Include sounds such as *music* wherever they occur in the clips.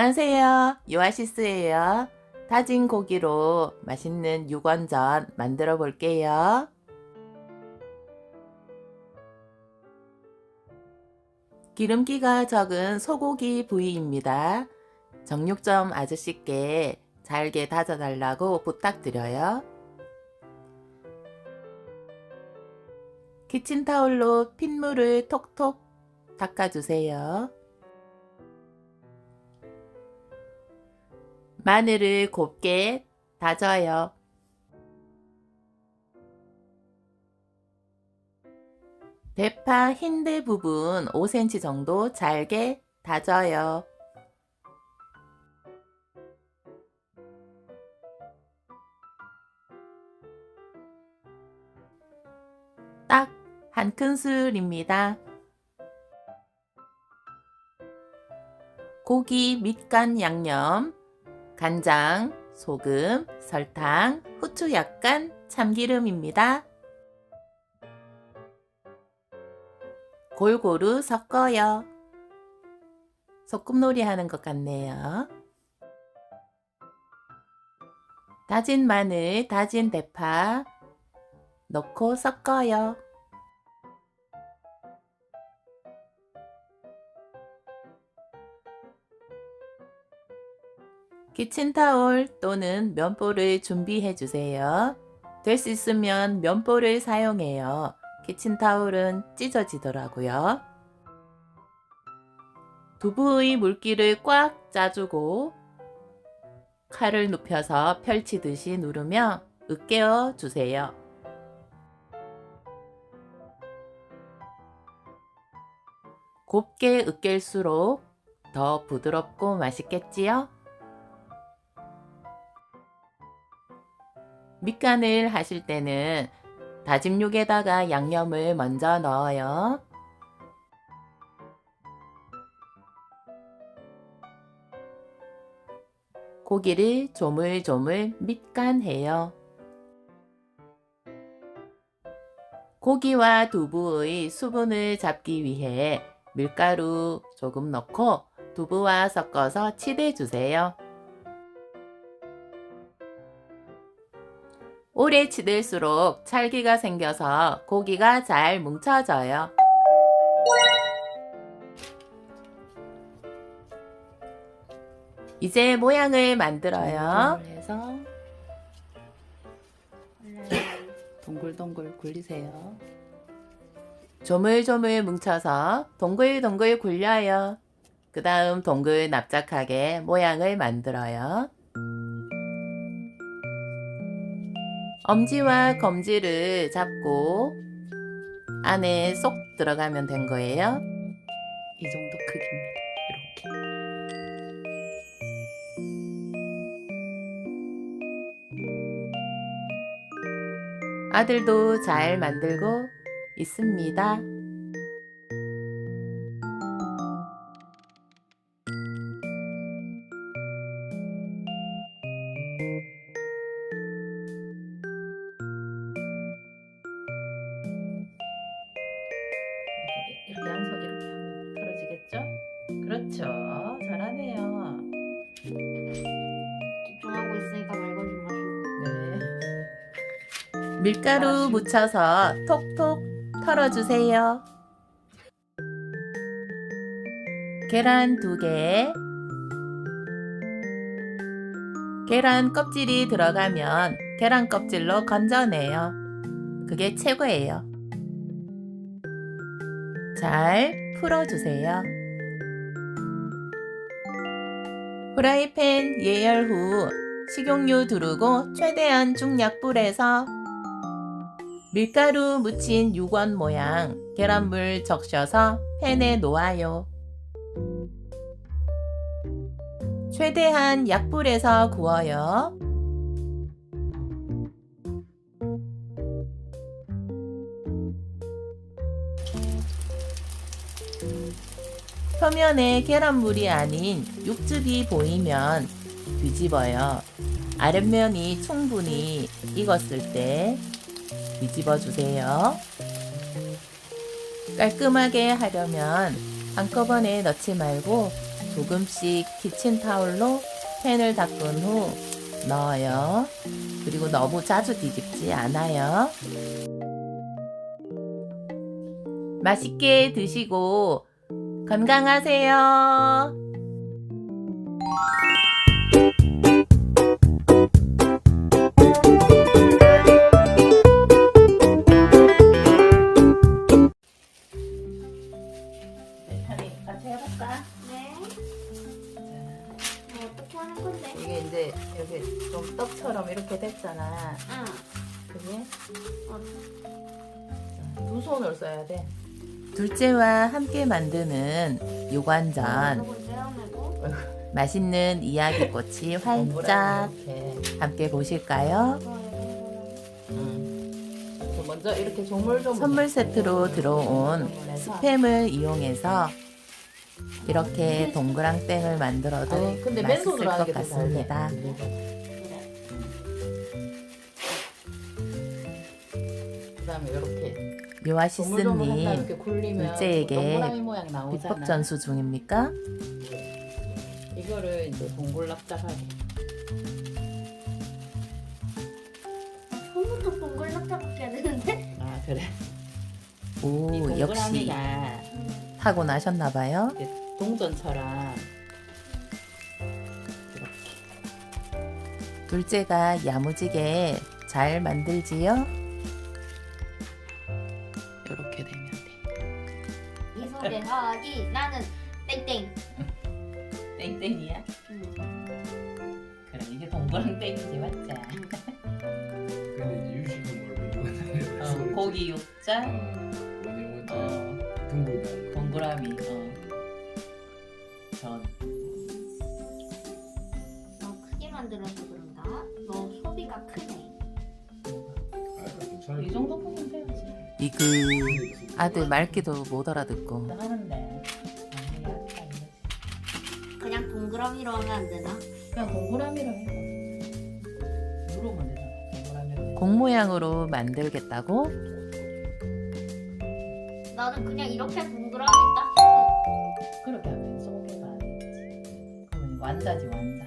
안녕하세요. 요아시스예요. 다진 고기로 맛있는 육원전 만들어 볼게요. 기름기가 적은 소고기 부위입니다. 정육점 아저씨께 잘게 다져달라고 부탁드려요. 키친타올로 핏물을 톡톡 닦아주세요. 마늘을 곱게 다져요. 대파 흰대 부분 5cm 정도 잘게 다져요. 딱 한 큰술입니다. 고기 밑간 양념, 간장, 소금, 설탕, 후추 약간, 참기름입니다. 골고루 섞어요. 소꿉놀이 하는 것 같네요. 다진 마늘, 다진 대파 넣고 섞어요. 키친타올 또는 면보를 준비해 주세요. 될 수 있으면 면보를 사용해요. 키친타올은 찢어지더라고요. 두부의 물기를 꽉 짜주고 칼을 눕혀서 펼치듯이 누르며 으깨어 주세요. 곱게 으깰수록 더 부드럽고 맛있겠지요? 밑간을 하실 때는 다진 육에다가 양념을 먼저 넣어요. 고기를 조물조물 밑간해요. 고기와 두부의 수분을 잡기 위해 밀가루 조금 넣고 두부와 섞어서 치대 주세요. 오래 치댈수록 찰기가 생겨서 고기가 잘 뭉쳐져요. 이제 모양을 만들어요. 해서 동글동글 굴리세요. 조물조물 뭉쳐서 동글동글 굴려요. 그 다음 동글 납작하게 모양을 만들어요. 엄지와 검지를 잡고 안에 쏙 들어가면 된 거예요. 이 정도 크기입니다. 이렇게. 아들도 잘 만들고 있습니다. 밀가루 묻혀서 톡톡 털어주세요. 계란 두 개. 계란 껍질이 들어가면 계란 껍질로 건져내요. 그게 최고예요. 잘 풀어주세요. 후라이팬 예열 후 식용유 두르고 최대한 중약불에서 밀가루 묻힌 유건 모양 계란물 적셔서 팬에 놓아요. 최대한 약불에서 구워요. 표면에 계란물이 아닌 육즙이 보이면 뒤집어요. 아랫면이 충분히 익었을 때 뒤집어 주세요. 깔끔하게 하려면 한꺼번에 넣지 말고 조금씩 키친타올로 팬을 닦은 후 넣어요. 그리고 너무 자주 뒤집지 않아요. 맛있게 드시고 건강하세요. 손을 써야 돼. 둘째와 함께 만드는 떼어내고. 맛있는 이야기꽃이 활짝. 함께 보실까요? 음. 먼저 이렇게 조물조물 선물 세트로 들어온 스팸을 이용해서 이렇게 동그랑땡을 만들어도 아니, 근데 맛있을 것 같습니다. 그다음에 이렇게 이렇게 굴리면 둘째에게. 비법 전수 중입니까? 이거를 이제 동글납작하게. 손부터 동글납작하게 해야 되는데? 아 그래. 오이 역시 동그라미가 타고 나셨나봐요. 이렇게 동전처럼 둘째가 야무지게 잘 만들지요? 이렇게 되면 돼. 이 소리 하기 나는 땡땡. 땡땡이야? 응. 그래 이게 동그란 땡이지 맞지? 근데 이제 유식은 모르는 어, 고기 육자, 뭐냐면 어, 둥글다. 동그라미, 어, 전. 너 크게 만들어서 그런가? 너 소비가 크네. 그 아들 말귀도 못 알아듣고 하는데. 그냥 동그라미로 하면 안 되나? 그냥 동그라미로 해. 누르면 되잖아. 동그라미로. 해. 공 모양으로 만들겠다고? 나는 그냥 이렇게 동그라미 딱 그렇게 하면 쪼개가 되지. 그러면 완자지 완자.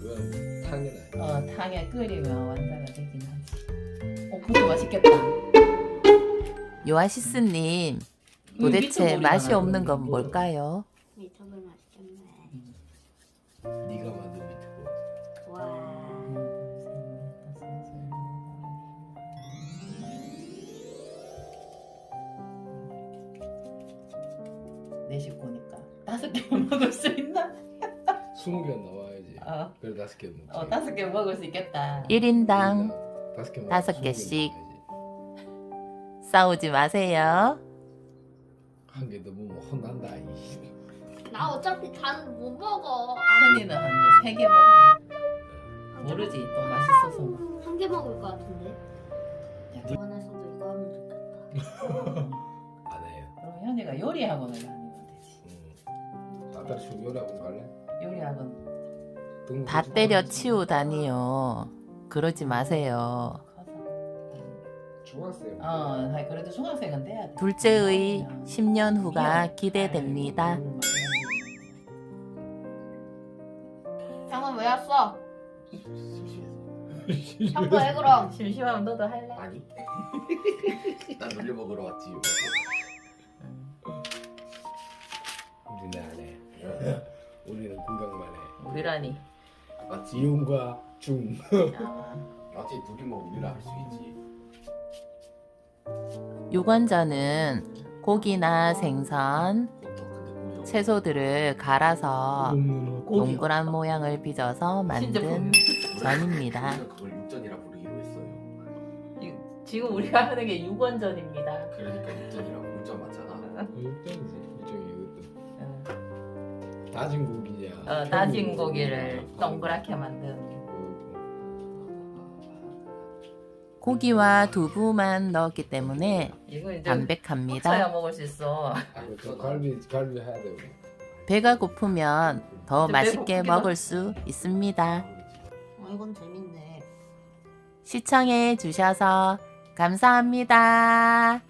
그건 당연하. 어 탕에 끓이면 완자가 되긴 하지. 어 그거 맛있겠다. 요아시스님 이거 도대체 맛이 없는. 건 뭘까요? 미터볼 맛있겠네. 네가 만든 미트볼. 와. 네 식구니까 다섯 개만 먹을 수 있나? 스무 개 나와야지. 어, 그래 다섯 개 먹지. 어 다섯 개 먹을 수 있겠다. 1인당 다섯 개. 다섯 개씩. 싸우지 마세요. 한 개 너무 뭐 혼난다. 이. 나 어차피 다는 못 먹어. 하은이는 한 뭐 세 개 먹어. 모르지 또 맛있어서. 한 개 먹을 것 같은데. 야, 원에서도 이거 하면 좋겠다. *laughs* 안 해요. 그럼 현이가 요리 학원을 다니면 되지. 음. 아따 좀 요리하고 갈래? 요리 학원 등록 다 좀 때려 하고 치우다니요. 그러지 마세요. 중학생. 어, 아이, 그래도 중학생은 돼야 돼. 둘째의 그냥 10년 후가 아이, 기대됩니다. 형은 왜 왔어? 형도 해 그럼. *laughs* 심심하면 너도 할래? 아니. *laughs* 나 놀려 먹으러 왔지. 우리는 안 해. *laughs* 우리는 구경만 해. 우리라니. 아, 지훈과 중. 아, 어차피 둘이 뭐 우리라 할 수 있지. 유관전은 고기나 생선, 채소들을 갈아서 동그란 모양을 빚어서 만든 전입니다. *laughs* 그걸 육전이라 부르기로 했어요. 이- 지금 우리가 하는 게 육원전입니다. 그러니까 육전이라고 육전 맞잖아. 육전이지. 육전이 어, 이것도 다진 고기냐. 어, 다진 고기를 동그랗게 만든. 고기와 두부만 넣었기 때문에 담백합니다. 야 먹을 수 있어. 그 갈비 갈비 해야 돼. 배가 고프면 더 맛있게 먹을 수 있습니다. 어, 이건 재밌네. 시청해 주셔서 감사합니다.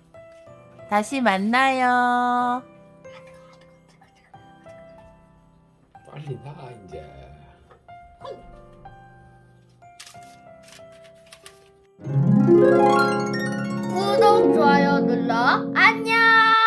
다시 만나요. 빨리 나 이제. *laughs* 구독, 좋아요 눌러 안녕!